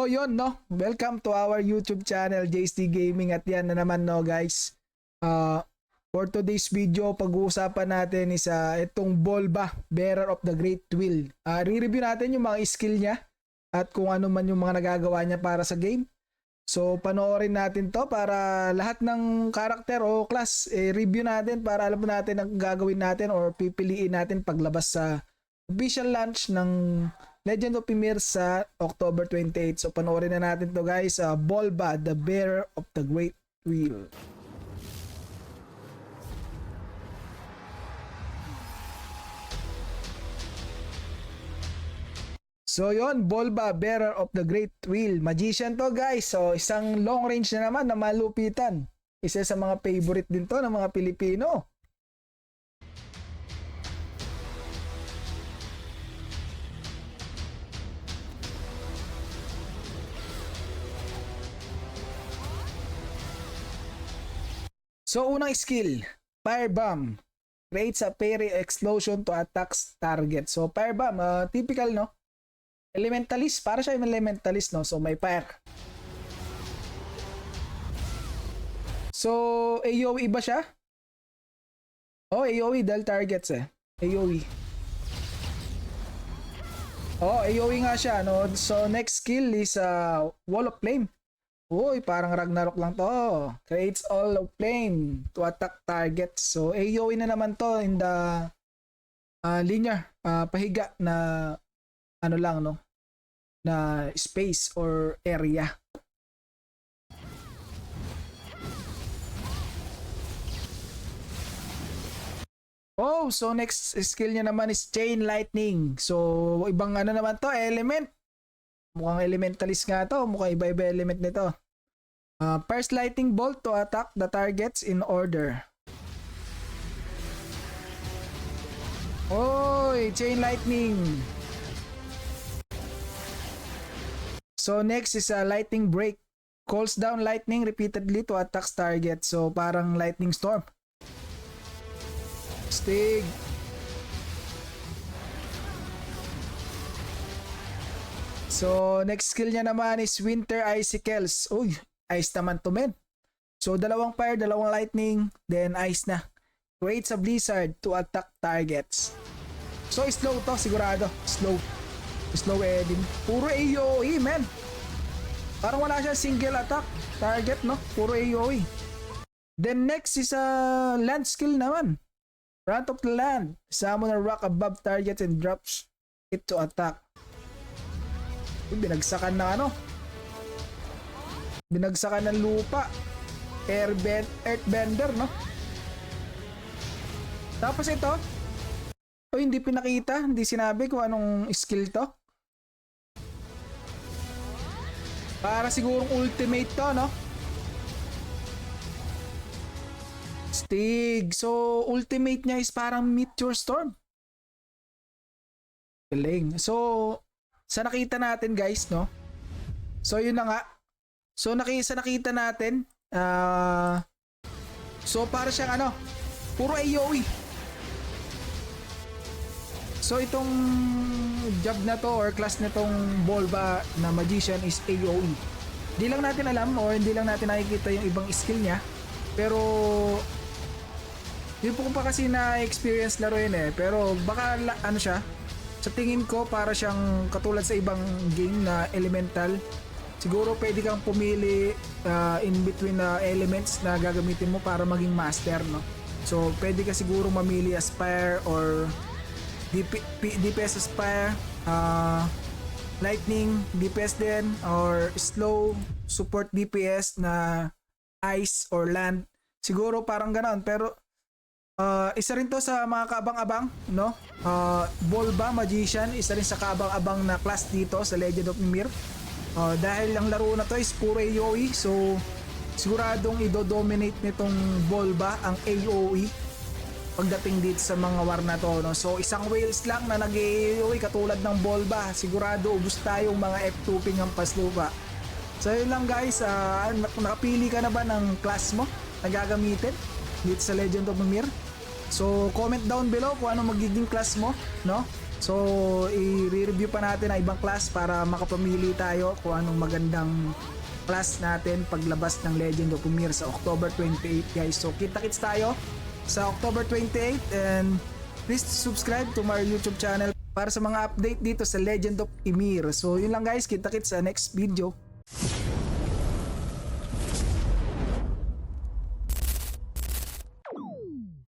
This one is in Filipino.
So yun no, welcome to our YouTube channel JST Gaming at yan na naman no guys. Uh, for today's video, pag-uusapan natin is uh, itong Bolba, Bearer of the Great Will. Uh, re-review natin yung mga skill niya at kung ano man yung mga nagagawa niya para sa game. So panoorin natin to para lahat ng karakter o class eh, review natin para alam natin ang gagawin natin or pipiliin natin paglabas sa official launch ng Legend of Ymir sa October 28. So panoorin na natin to guys. Uh, Bolba, the bearer of the great wheel. So yon Bolba, bearer of the great wheel. Magician to guys. So isang long range na naman na malupitan. Isa sa mga favorite din to ng mga Pilipino. So unang skill, Fire Bomb. Creates a fairy explosion to attack target. So Fire Bomb, uh, typical no? Elementalist, para siya yung elementalist no? So may fire. So AoE ba siya? Oh, AoE dahil targets eh. AoE. Oh, AoE nga siya no. So next skill is uh, Wall of Flame. Uy, parang Ragnarok lang to. Creates all of flame to attack targets. So, AoE na naman to in the uh, linear, uh, pahiga na ano lang, no? Na space or area. Oh, so next skill niya naman is Chain Lightning. So, ibang ano naman to, element. Mukhang elementalist nga to. Mukhang iba-iba element nito. Uh, first lightning bolt to attack the targets in order. Oy, chain lightning. So next is a lightning break. Calls down lightning repeatedly to attack target. So parang lightning storm. Stig. So, next skill niya naman is Winter Icicles. Uy, ice naman to men. So, dalawang fire, dalawang lightning, then ice na. Creates a blizzard to attack targets. So, slow to, sigurado. Slow. Slow Edin. Puro AoE, men. Parang wala siya single attack target, no? Puro AoE. Then next is a land skill naman. Front of the land. Summon a rock above targets and drops it to attack. Binagsakan ng ano? Binagsakan ng lupa. Airbend, earthbender, no? Tapos ito, o hindi pinakita, hindi sinabi kung anong skill to. Para sigurong ultimate to, no? Stig. So, ultimate niya is parang Meteor Storm. Galing. So, sa nakita natin guys, no? So yun na nga. So nakita sa nakita natin, uh, So para siyang ano, puro AoE. So itong job na to or class nitong Bolba na magician is AoE. Hindi lang natin alam or hindi lang natin nakikita yung ibang skill niya. Pero yun po pa kasi na experience laro yun eh. Pero baka ano siya, sa tingin ko para siyang katulad sa ibang game na elemental siguro pwede kang pumili uh, in between na uh, elements na gagamitin mo para maging master no? So pwede ka siguro mamili aspire or DP, DPS aspire uh, lightning DPS din or slow support DPS na ice or land. Siguro parang ganoon pero Uh, isa rin to sa mga kaabang-abang, no? Uh, Bolba Magician, isa rin sa kaabang-abang na class dito sa Legend of Ymir. Uh, dahil ang laro na to is puro AoE, so siguradong ido-dominate nitong Bolba ang AoE pagdating dito sa mga war na to, no? So isang whales lang na nag-AoE katulad ng Bolba, sigurado ubus tayong mga F2 ping ang paslupa. So yun lang guys, uh, nakapili ka na ba ng class mo na gagamitin dito sa Legend of Ymir? So, comment down below kung ano magiging class mo, no? So, i-review pa natin ang ibang class para makapamili tayo kung anong magandang class natin paglabas ng Legend of Umir sa October 28 guys. So, kita-kits tayo sa October 28 and please subscribe to my YouTube channel para sa mga update dito sa Legend of Ymir. So, yun lang guys. Kita-kits sa next video.